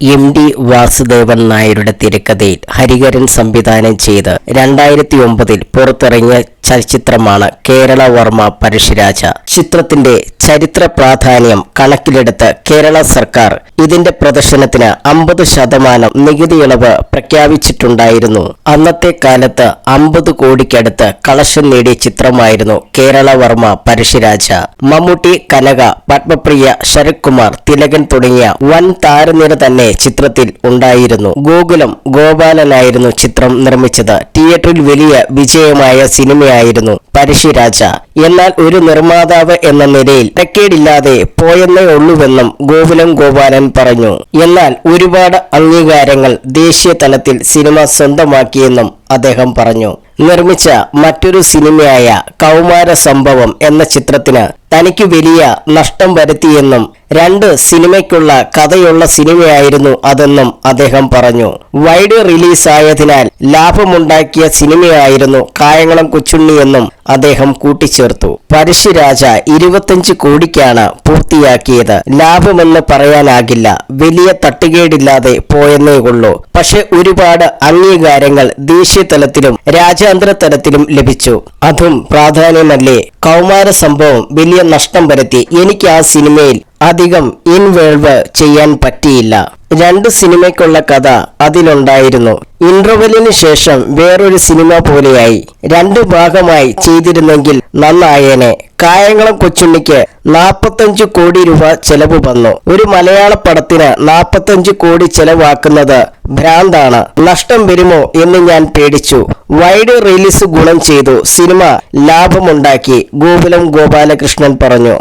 M D Vasudevan നായരുടെ തിരക്കഥയിൽ ഹരിഹരൻ സംവിധാനം ചെയ്ത് രണ്ടായിരത്തി ഒമ്പതിൽ പുറത്തിറങ്ങിയ ചലച്ചിത്രമാണ് കേരളവർമ്മ പരശുരാജ ചിത്രത്തിന്റെ ചരിത്ര പ്രാധാന്യം കണക്കിലെടുത്ത് കേരള സർക്കാർ ഇതിന്റെ പ്രദർശനത്തിന് അമ്പത് ശതമാനം നികുതി ഇളവ് പ്രഖ്യാപിച്ചിട്ടുണ്ടായിരുന്നു. അന്നത്തെ കാലത്ത് അമ്പത് കോടിക്കടുത്ത് കളക്ഷൻ നേടിയ ചിത്രമായിരുന്നു കേരള വർമ്മ പരശുരാജ മമ്മൂട്ടി കനക പത്മപ്രിയ ശരത് കുമാർ തിലകൻ തുടങ്ങിയ വൻ താരനിര തന്നെ ചിത്രത്തിൽ ഉണ്ടായിരുന്നു. ഗോകുലം ഗോപാലനായിരുന്നു ചിത്രം നിർമ്മിച്ചത്. തിയേറ്ററിൽ വലിയ വിജയമായ സിനിമയായിരുന്നു പരശുരാജ എന്നാൽ ഒരു നിർമ്മാതാവ് എന്ന നിലയിൽ തെക്കേടില്ലാതെ പോയെന്നേ ഉള്ളൂവെന്നും ഗോകുലം ഗോപാലൻ പറഞ്ഞു. എന്നാൽ ഒരുപാട് അംഗീകാരങ്ങൾ ദേശീയ തലത്തിൽ സിനിമ സ്വന്തമാക്കിയെന്നും അദ്ദേഹം പറഞ്ഞു. നിർമ്മിച്ച മറ്റൊരു സിനിമയായ കൗമാര സംഭവം എന്ന ചിത്രത്തിന് തനിക്ക് വലിയ നഷ്ടം വരുത്തിയെന്നും രണ്ട് സിനിമയ്ക്കുള്ള കഥയുള്ള സിനിമയായിരുന്നു അതെന്നും അദ്ദേഹം പറഞ്ഞു. വൈഡ് റിലീസായതിനാൽ ലാഭമുണ്ടാക്കിയ സിനിമയായിരുന്നു കായംകുളം കൊച്ചുണ്ണി എന്നും അദ്ദേഹം കൂട്ടിച്ചേർത്തു. പരശുരാജ ഇരുപത്തഞ്ച് കോടിക്കാണ് പൂർത്തിയാക്കിയത്. ലാഭമെന്ന് പറയാനാകില്ല. വലിയ തട്ടുകേടില്ലാതെ പോയെന്നേ ഉള്ളൂ. പക്ഷെ ഒരുപാട് അംഗീകാരങ്ങൾ ദേശീയ തലത്തിലും രാജ്യാന്തര തലത്തിലും ലഭിച്ചു. അതും പ്രാധാന്യമല്ലേ? കൗമാര സംഭവം വലിയ നഷ്ടം വരുത്തി. എനിക്ക് ആ സിനിമയിൽ അധികം ഇൻവേൾവ് ചെയ്യാൻ പറ്റിയില്ല. രണ്ട് സിനിമയ്ക്കുള്ള കഥ അതിലുണ്ടായിരുന്നു. ഇന്റർവെലിന് ശേഷം വേറൊരു സിനിമ പോലെയായി. രണ്ട് ഭാഗമായി ചെയ്തിരുന്നെങ്കിൽ നന്നായേനെ. കായംകുളം കൊച്ചുണ്ണിക്ക് നാപ്പത്തഞ്ചു കോടി രൂപ ചെലവ് വന്നു. ഒരു മലയാള പടത്തിന് നാപ്പത്തഞ്ച് കോടി ചെലവാക്കുന്നത് ഭ്രാന്താണ്. നഷ്ടം വരുമോ എന്ന് ഞാൻ പേടിച്ചു. വൈഡ് റിലീസ് ഗുണം ചെയ്തു. സിനിമ ലാഭമുണ്ടാക്കി. ഗോകുലം ഗോപാലകൃഷ്ണൻ പറഞ്ഞു.